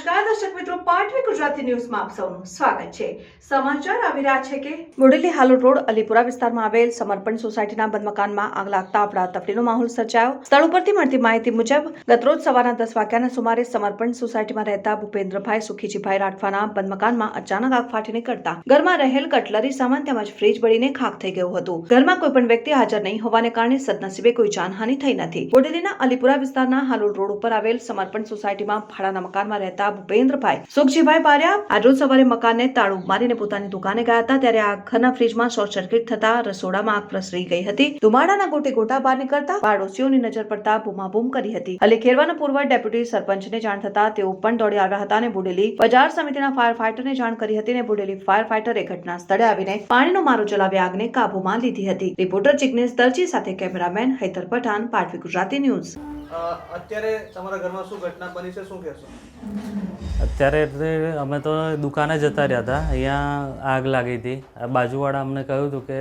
નમસ્કાર, દર્શક મિત્રો, પાટવી ગુજરાતી ન્યૂઝમાં આપ સૌનું સ્વાગત છે. સમાચાર આવી રહ્યા છે કે બોડેલી હાલોડ રોડ, અલીપુરા વિસ્તારમાં આવેલ સમર્પણ સોસાયટીના બંધ મકાનમાં આગ લાગતા અફડાતફડીનો માહોલ સર્જાયો. સ્થળ ઉપરથી મળતી માહિતી મુજબ, ગતરોજ સવારના દસ વાગ્યાના સુમારે સમર્પણ સોસાયટીમાં રહેતા ભૂપેન્દ્રભાઈ સુખીજીભાઈ રાઠવાના બંધ મકાનમાં અચાનક આગ ફાટી નીકળતા ઘરમાં રહેલ કટલરી સામાન તેમજ ફ્રીજ બળીને ખાખ થઈ ગયું હતું. ઘરમાં કોઈ પણ વ્યક્તિ હાજર નહીં હોવાને કારણે સદનસીબે કોઈ જાનહાનિ થઈ નથી. બોડેલીના અલીપુરા વિસ્તારના હાલોડ રોડ ઉપર આવેલ સમર્પણ સોસાયટીમાં ભાડાના મકાનમાં રહેતા ભૂપેન્દ્રભાઈ. સુખજીભાઈ બારિયા આજરોજ સવારે મકાનને તાળું મારીને પોતાની દુકાને ગયા હતા, ત્યારે આ ઘરના ફ્રીજમાં શોર્ટ સર્કિટ થતા રસોડામાં આગ પ્રસરી ગઈ હતી. ધુમાડાના ગોટે ગોટા બહાર નીકળતા પાડોશીઓની નજર પડતા બૂમાબૂમ કરી હતી. અલી ખેરવાના પૂર્વ ડેપ્યુટી સરપંચને જાણ થતા તેઓ પણ દોડી આવ્યા હતા અને બુડેલી બજાર સમિતિના ફાયર ફાઈટરને જાણ કરી હતી અને બુડેલી ફાયર ફાઈટરે ઘટના સ્થળે આવીને પાણીનો મારો ચલાવી આગને કાબૂમાં લીધી હતી. રિપોર્ટર જિગ્નેશ દરજી સાથે કેમેરામેન હૈદર પઠાણ પાટવી ગુજરાતી ન્યૂઝ. અત્યારે તમારા ઘરમાં શું ઘટના બની છે? શું કહેશો? અત્યારે એટલે અમે તો દુકાને જતા રહ્યા હતા. અહીંયા આગ લાગી હતી. બાજુવાળા અમને કહ્યું હતું કે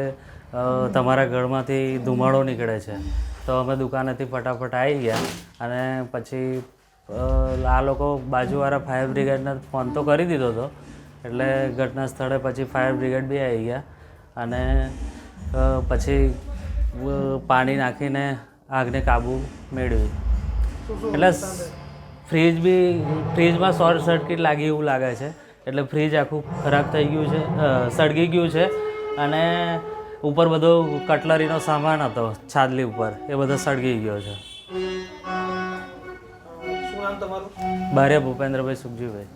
તમારા ઘરમાંથી ધુમાડો નીકળે છે. તો અમે દુકાનેથી ફટાફટ આવી ગયા અને પછી આ લોકો બાજુવાળા ફાયર બ્રિગેડને ફોન તો કરી દીધો હતો. એટલે ઘટના સ્થળે પછી ફાયર બ્રિગેડ બી આવી ગયા અને પછી પાણી નાખીને આગને કાબૂ મેળવી એટલે ફ્રીજ બી ફ્રીજમાં શોર્ટ સર્કિટ લાગી એવું લાગે છે. એટલે ફ્રીજ આખું ખરાબ થઈ ગયું છે સળગી ગયું છે અને ઉપર બધો કટલરીનો સામાન હતો છાદલી ઉપર એ બધો સળગી ગયો છે. ભારે બારે ભૂપેન્દ્રભાઈ સુખજીભાઈ